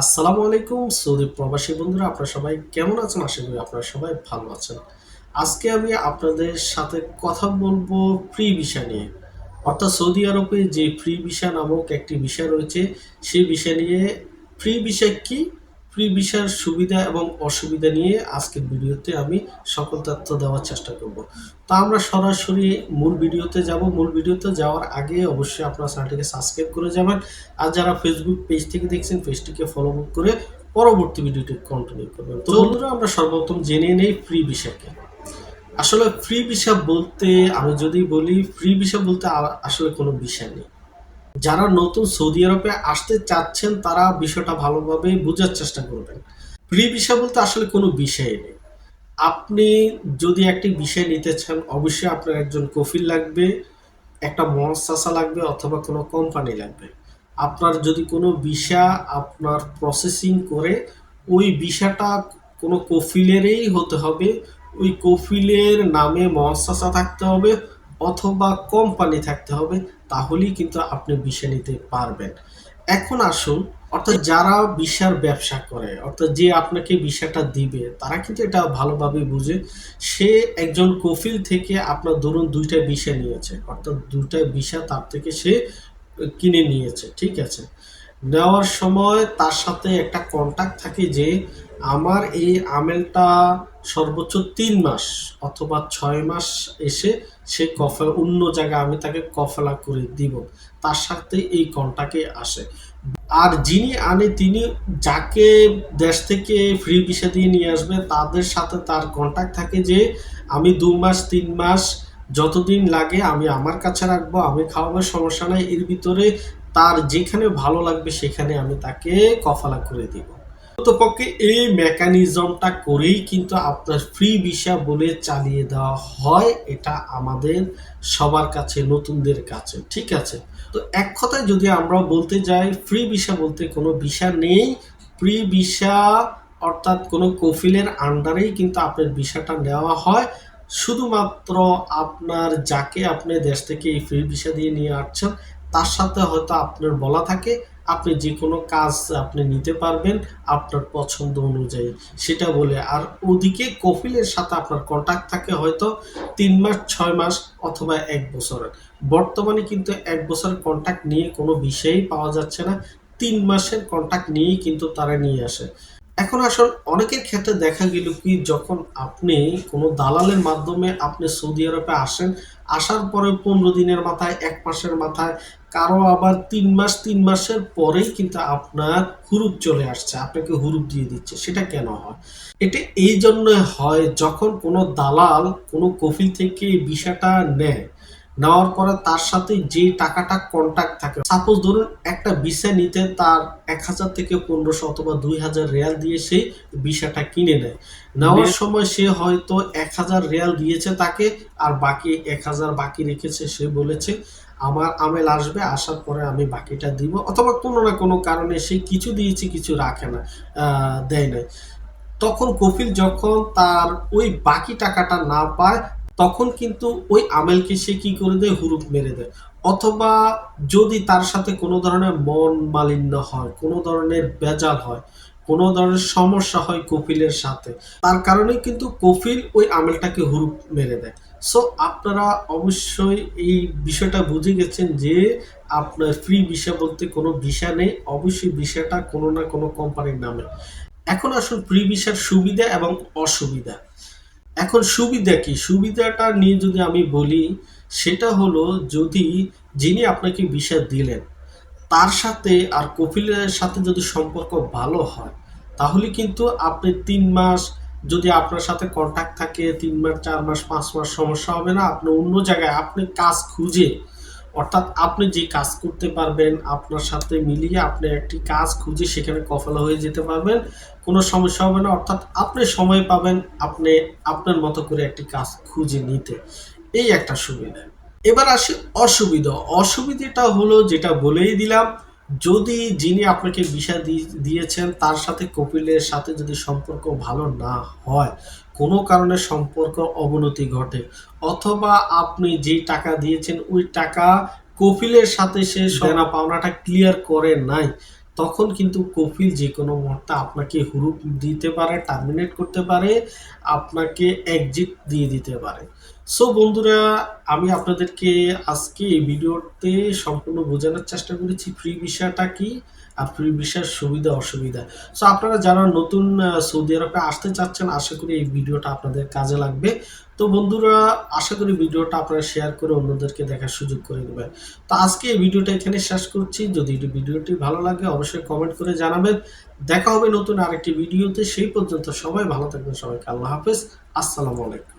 আসসালামু আলাইকুম, সৌদি প্রবাসী বন্ধুরা, আপনারা সবাই কেমন আছেন? আশা করি আপনারা সবাই ভালো আছেন। আজকে আমি আপনাদের সাথে কথা বলব ফ্রি ভিসা নিয়ে। অর্থাৎ সৌদি আরবে যে ফ্রি ভিসা নামক একটি বিষয় রয়েছে, সেই বিষয় নিয়ে ফ্রি ভিসা কি? ফ্রি ভিসার সুবিধা এবং অসুবিধা নিয়ে আজকের ভিডিওতে আমি সকল তথ্য দেওয়ার চেষ্টা করব। তা আমরা সরাসরি মূল ভিডিওতে যাব। মূল ভিডিওতে যাওয়ার আগে অবশ্যই আপনারা চ্যানেলটিকে সাবস্ক্রাইব করে যাবেন। আর যারা ফেসবুক পেজ থেকে দেখছেন পেজটিকে ফলো করে পরবর্তী ভিডিওটি কন্টিনিউ করবেন। তো বন্ধুরা আমরা সর্বপ্রথম জেনে নেই ফ্রি ভিসাকে আসলে ফ্রি ভিসা বলতে আমি যদি বলি ফ্রি ভিসা বলতে আসলে কোনো বিষয় নেই। যারা নতুন সৌদি আরবে আসতে চাচ্ছেন, তারা বিষয়টা ভালোভাবে বোঝার চেষ্টা করবেন। ফ্রি ভিসা বলতে আসলে কোনো বিষয় নেই। আপনি যদি একটি বিষয় নিতে চান, অবশ্যই আপনার একজন কফিল লাগবে, একটা মহাসাসা লাগবে অথবা কোনো কোম্পানি লাগবে। আপনার যদি কোনো ভিসা আপনার প্রসেসিং করে, ওই ভিসাটা কোনো কফিলেরই হতে হবে, ওই কফিলের নামে মহাসাসা থাকতে হবে অথবা কোম্পানি থাকতে হবে, তাহলেই কিন্তু আপনি ভিসা নিতে পারবেন। এখন আসুন, অর্থাৎ যারা ভিসার ব্যবসা করে, অর্থাৎ যে আপনাকে ভিসাটা দিবে, তারা কিন্তু এটা ভালোভাবে বুঝে। সে একজন কফিল থেকে আপনার ধরুন দুইটা ভিসা নিয়েছে, অর্থাৎ দুইটা ভিসা তার থেকে সে কিনে নিয়েছে, ঠিক আছে? নেওয়ার সময় তার সাথে একটা কন্ট্যাক্ট থাকে যে আমার এই আমেলটা সর্বোচ্চ তিন মাস অথবা ছয় মাস এসে সে কফে, অন্য জায়গায় আমি তাকে কফলা করে দিব। তার সাথে এই কন্টাক্টে আসে। আর যিনি আনে, তিনি যাকে দেশ থেকে ফ্রি ভিসা দিয়ে নিয়ে আসবে, তাদের সাথে তার কন্টাক্ট থাকে যে, আমি দু মাস, তিন মাস যতদিন লাগে আমি আমার কাছে রাখব, আমি খাওয়াবার সমস্যা নাই। এর ভিতরে তার যেখানে ভালো লাগবে সেখানে আমি তাকে কফালা করে দিব। পক্ষে এই মেকানিজমটা করেই কিন্তু আপনার ফ্রি ভিসা বলে চালিয়ে দেওয়া হয়। এটা আমাদের সবার কাছে, নতুনদের কাছে, ঠিক আছে? তো এক কথায় যদি আমরা বলতে যাই ফ্রি ভিসা বলতে কোনো ভিসা নেই। ফ্রি ভিসা অর্থাৎ কোনো কফিলের আন্ডারেই কিন্তু আপনার ভিসাটা নেওয়া হয়। শুধুমাত্র আপনার যাকে আপনি দেশ থেকে এই ফ্রি ভিসা দিয়ে নিয়ে আসছেন তার সাথে হয়তো আপনার বলা থাকে, আপনি যে কোনো কাজ আপনি নিতে পারবেন আপনার পছন্দ অনুযায়ী। সেটা বলে, আর ওদিকে কফিলের সাথে আপনার কন্ট্যাক্ট থাকে হয়তো তিন মাস, ছয় মাস অথবা এক বছরের বর্তমানে কিন্তু এক বছরের কন্ট্যাক্ট নিয়ে কোনো বিষয়েই পাওয়া যাচ্ছে না। তিন মাসের কন্ট্যাক্ট নিয়েই কিন্তু তারা নিয়ে আসে। এখন আসল অনেকের ক্ষেত্রে দেখা গেল কি, যখন আপনি কোনো দালালের মাধ্যমে আপনি সৌদি আরবে আসেন, আসার পরে পনেরো দিনের মাথায়, এক মাসের মাথায় কারও আবার তিন মাস তিন মাসের পরেই কিন্তু আপনার হুরুপ চলে আসছে আপনাকে হুরুপ দিয়ে দিচ্ছে সেটা কেন হয়? এটা এই জন্য হয় যখন কোনো দালাল কোনো কফিল থেকে এই বিষয়টা নেয় নেওয়ার পরে তার সাথে যে টাকাটা কন্ট্যাক্ট থাকে সাপোজ ধরুন একটা ভিসা নিতে তার এক হাজার থেকে পনেরোশো অথবা দুই হাজার রিয়াল দিয়ে সেই ভিসাটা কিনে নেয়। নেওয়ার সময় সে হয়তো এক হাজার রিয়াল দিয়েছে তাকে আর বাকি এক হাজার বাকি রেখেছে সে বলেছে আমার আমেল আসবে, আসার পরে আমি বাকিটা দিব, অথবা কোনো না কোনো কারণে সে কিছু দিয়েছে, কিছু রাখে না দেয় নাই। তখন কফিল যখন তার ওই বাকি টাকাটা না পায়, তখন কিন্তু ওই আমেলকে সে কি করে দেয়? হুরুপ মেরে দেয়। অথবা যদি তার সাথে কোনো ধরনের মন মালিন্য হয়, কোনো ধরনের বেজাল হয় কোনো ধরনের সমস্যা হয় কপিলের সাথে। তার কারণে কিন্তু কপিল ওই আমেলটাকে হুরুপ মেরে দেয়। সো আপনারা অবশ্যই এই বিষয়টা বুঝে গেছেন যে আপনার ফ্রি ভিসা বলতে কোনো ভিসা নেই। অবশ্যই ভিসাটা কোনো না কোনো কোম্পানির নামে। এখন আসুন ফ্রি ভিসার সুবিধা এবং অসুবিধা। এখন সুবিধা কি? সুবিধাটা নিয়ে যদি আমি বলি, সেটা হলো যদি যিনি আপনাকে ভিসা দিলেন তার সাথে আর কপিলের সাথে যদি সম্পর্ক ভালো হয়, তাহলে কিন্তু আপনি তিন মাস যদি আপনার সাথে কন্ট্যাক্ট থাকে, তিন মাস, চার মাস, পাঁচ মাস সমস্যা হবে না। আপনি অন্য জায়গায় আপনি কাজ খুঁজে, অর্থাৎ আপনি যে কাজ করতে পারবেন, আপনার সাথে মিলিয়ে আপনি একটি কাজ খুঁজে সেখানে কফলা হয়ে যেতে পারবেন। কোনো সমস্যা হবে না। অর্থাৎ আপনি সময় পাবেন আপনি আপনার মতো করে একটি কাজ খুঁজে নিতে। এই একটা সুবিধা। এবার আসি অসুবিধা। অসুবিধাটা হলো যেটা বলেই দিলাম যদি যিনি আপনাকে ভিসা দিয়েছেন তার সাথে কপিলের সাথে যদি সম্পর্ক ভালো না হয় কোনো কারণে সম্পর্ক অবনতি ঘটে অথবা আপনি যেই টাকা দিয়েছেন ওই টাকা কপিলের সাথে সে দেনা। পাওনাটা ক্লিয়ার করে নাই তখন কিন্তু কফিল যে কোনো মুহূর্তে আপনাকে হুরুপ দিতে পারে টার্মিনেট করতে পারে, আপনাকে এক্সিট দিয়ে দিতে পারে। সো বন্ধুরা, আমি আপনাদেরকে আজকে এই ভিডিওতে সম্পূর্ণ বোঝানোর চেষ্টা করেছি ফ্রি বিষয়টা কি? ফ্রি বিষয়ের সুবিধা, অসুবিধা। সো আপনারা যারা নতুন সৌদি আরবে আসতে চাচ্ছেন, আশা করি এই ভিডিওটা আপনাদের কাজে লাগবে। তো বন্ধুরা, আশা করি ভিডিওটা আপনারা শেয়ার করে অন্যদেরকে দেখার সুযোগ করে দেবেন। তো আজকে এই ভিডিওটা এখানে শেষ করছি। যদি ভিডিওটি ভালো লাগে, অবশ্যই কমেন্ট করে জানাবেন। দেখা হবে নতুন আরেকটি ভিডিওতে। সেই পর্যন্ত সবাই ভালো থাকবেন। সবাইকে আল্লাহ হাফেজ। আসসালামু আলাইকুম।